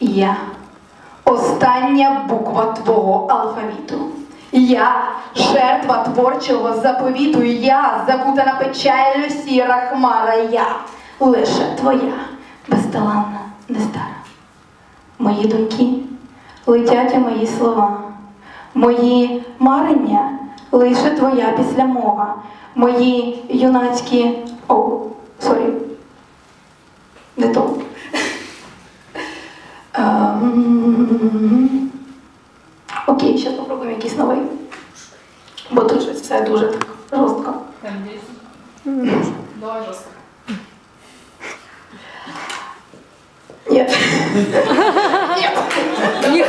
Я остання буква твого алфавіту. Я жертва творчого заповіту. Я закутана печалю сіра хмара. Я лише твоя, безталанна, нестара. Мої думки летять у мої слова. Мої марення лише твоя післямова. Мої юнацькі. О, сорі. Не то. попробуємо якийсь новий. Бо тут щось все дуже так жорстко. Там 10. Давай жестко. Ні. Ні.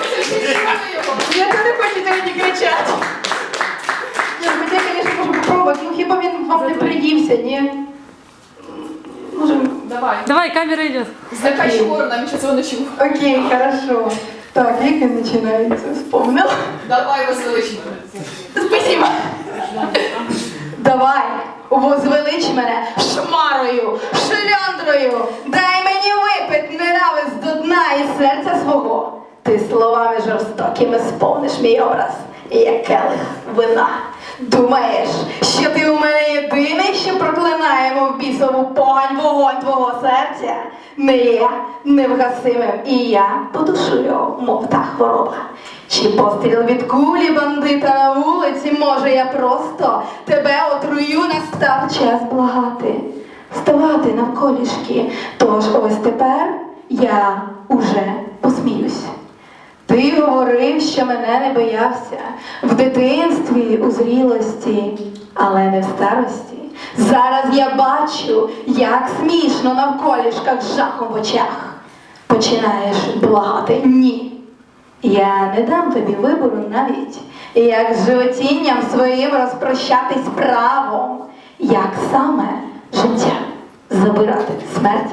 Я не хочете мені кричати. Ні, ну, я, звісно, можу попробувати. Ну хіба він вам не приївся, ні? Може, Давай. Давай, камера идет. Закачай гору, нам еще цього не чув. окей, хорошо. Так, як він починається? Вспомнила. Давай возвеличимо. Спасибо. Давай, возвелич мене шмарою, шляндрою, дай мені випить ненависть до дна і серця свого. Ти словами жорстокими сповниш мій образ, як келих вина. Думаєш, що ти у мене єдиний, що проклинаємо в бісову погань вогонь твого серця? Не я невгасимим, і я подушу його, мов та хвороба. Чи постріл від кулі бандита на вулиці, може я просто тебе отрую, настав час благати, ставати навколішки. Тож ось тепер я уже. Ти говорив, що мене не боявся в дитинстві, у зрілості, але не в старості. Зараз я бачу, як смішно навколішках жахом в очах. Починаєш благати ні. Я не дам тобі вибору навіть, як з животінням своїм розпрощатись правом, як саме життя забирати смерть